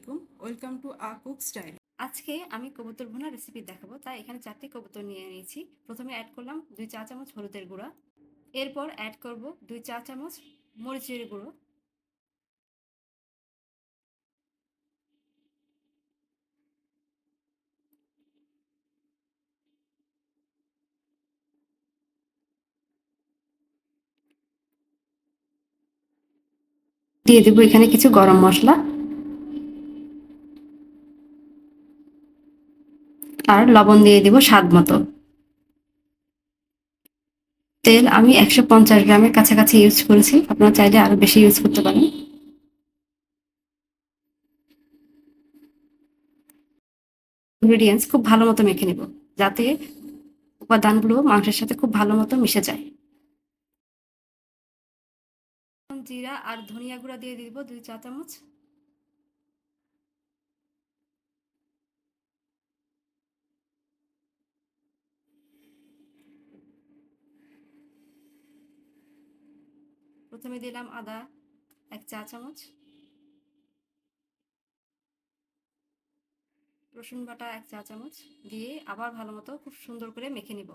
আলাইকুম। Welcome to a cook style আজকে আমি কবুতর ভুনা রেসিপি দেখাবো। তাই এখানে চারটি কবুতর নিয়ে নিয়েছি। প্রথমে অ্যাড করলাম দুই চা চামচ হলুদের গুঁড়া। এরপর অ্যাড করব দুই চা চামচ মরিচের গুঁড়ো। দিয়ে দেবো এখানে কিছু গরম মশলা। আর লবণ দিয়ে দিব স্বাদ মতো। তেল আমি একশো পঞ্চাশ গ্রামের কাছাকাছি ইউজ করেছি। আপনারা চাইলে আরও বেশি ইউজ করতে পারেন। ইনগ্রিডিয়েন্টস খুব ভালো মতো মেখে নিব, যাতে উপাদানগুলো মাংসের সাথে খুব ভালো মতো মিশে যায়। জিরা আর ধনিয়া গুঁড়া দিয়ে দিব দুই চা চামচ প্রথমে দিলাম আদা, এক চা চামচ। রসুন বাটা এক চা চামচ। দিয়ে আবার ভালো মতো খুব সুন্দর করে মেখে নিব।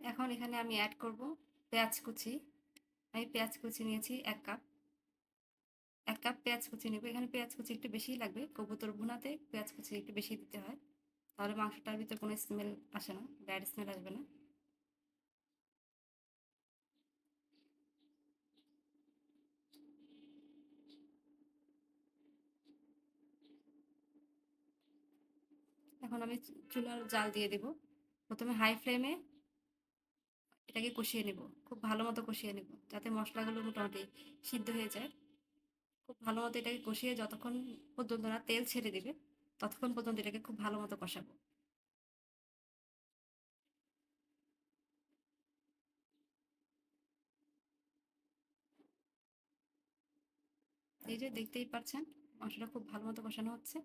এখন এখানে আমি অ্যাড করব পেঁয়াজ কুচি। আমি পেঁয়াজ কুচি নিয়েছি এক কাপ এক কাপ পেঁয়াজ কুচি নেব। এখানে পেঁয়াজ কুচি একটু বেশিই লাগবে। কবুতর ভুনাতে পেঁয়াজ কুচি একটু বেশি দিতে হয়। তাহলে মাংসটার ভিতরে কোনো স্মেল আসে না। ব্যাড স্মেল আসবে না। এখন আমি চুলার জাল দিয়ে দেব। প্রথমে হাই ফ্লেমে এটাকে কষিয়ে নেব। খুব ভালো মতো কষিয়ে নেব যাতে মশলাগুলো মোটামুটি সিদ্ধ হয়ে যায়। খুব ভালো মতো এটাকে কষিয়ে যতক্ষণ পর্যন্ত না তেল ছেড়ে দিবে, ততক্ষণ পর্যন্ত এটাকে খুব ভালো মতো কষাবো। এই যে দেখতেই পাচ্ছেন মাংসটা খুব ভালো মতো কষানো হচ্ছে।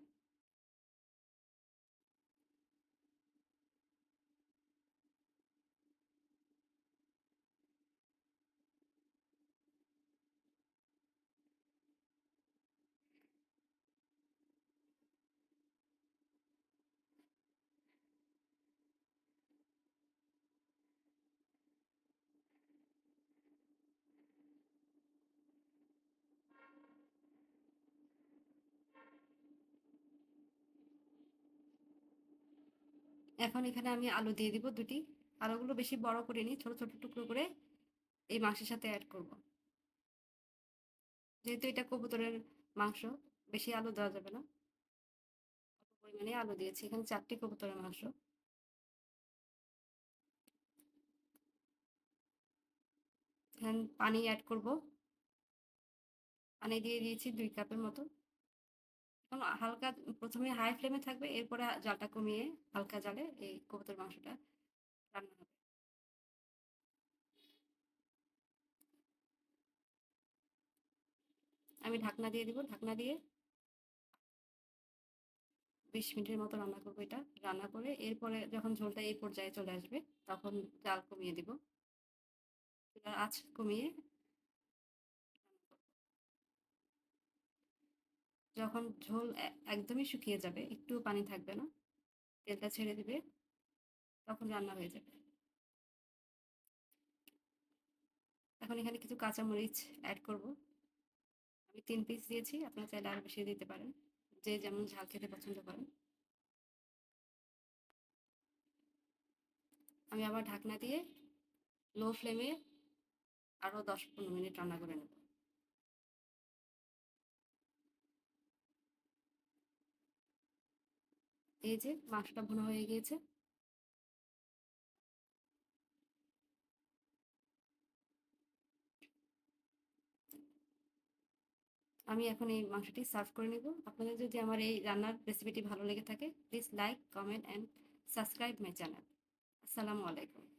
এখন এখানে আমি আলু দিয়ে দিব দুটি। আলুগুলো বেশি বড় করে নিই, ছোট ছোট টুকরো করে এই মাংসের সাথে অ্যাড করব। যেহেতু এটা কবুতরের মাংস, বেশি আলু দেওয়া যাবে না। অল্প পরিমাণে আলু দিয়েছি, এখানে চারটি কবুতরের মাংস। পানি অ্যাড করব। পানি দিয়ে দিয়েছি দুই কাপের মতো। হালকা প্রথমে হাই ফ্লেমে থাকবে, এরপরে জালটা কমিয়ে হালকা জালে এই কবুতর মাংসটা রান্না হবে। আমি ঢাকনা দিয়ে দিব, ঢাকনা দিয়ে বিশ মিনিটের মতো রান্না করব এটা, রান্না করে এরপরে যখন ঝোলটা এই পর্যায়ে চলে আসবে, তখন জাল কমিয়ে দিব। আঁচ কমিয়ে যখন ঝোল একদমই শুকিয়ে যাবে, একটু পানি থাকবে না, তেলটা ছেড়ে দিবে, তখন রান্না হয়ে যাবে। এখন এখানে কিছু কাঁচামরিচ অ্যাড করব। আমি তিন পিস দিয়েছি, আপনারা চাইলে আরও বেশি দিতে পারেন। যে যেমন ঝাল খেতে পছন্দ করেন। আমি আবার ঢাকনা দিয়ে লো ফ্লেমে আরও দশ পনেরো মিনিট রান্না করে নেব। এই যে মাংসটা ভুনা হয়ে গিয়েছে। আমি এখন এই মাংসটি সার্ভ করে নেব। আপনাদের যদি আমার এই রান্নার রেসিপিটি ভালো লেগে থাকে please like comment and subscribe my channel আসসালামু আলাইকুম।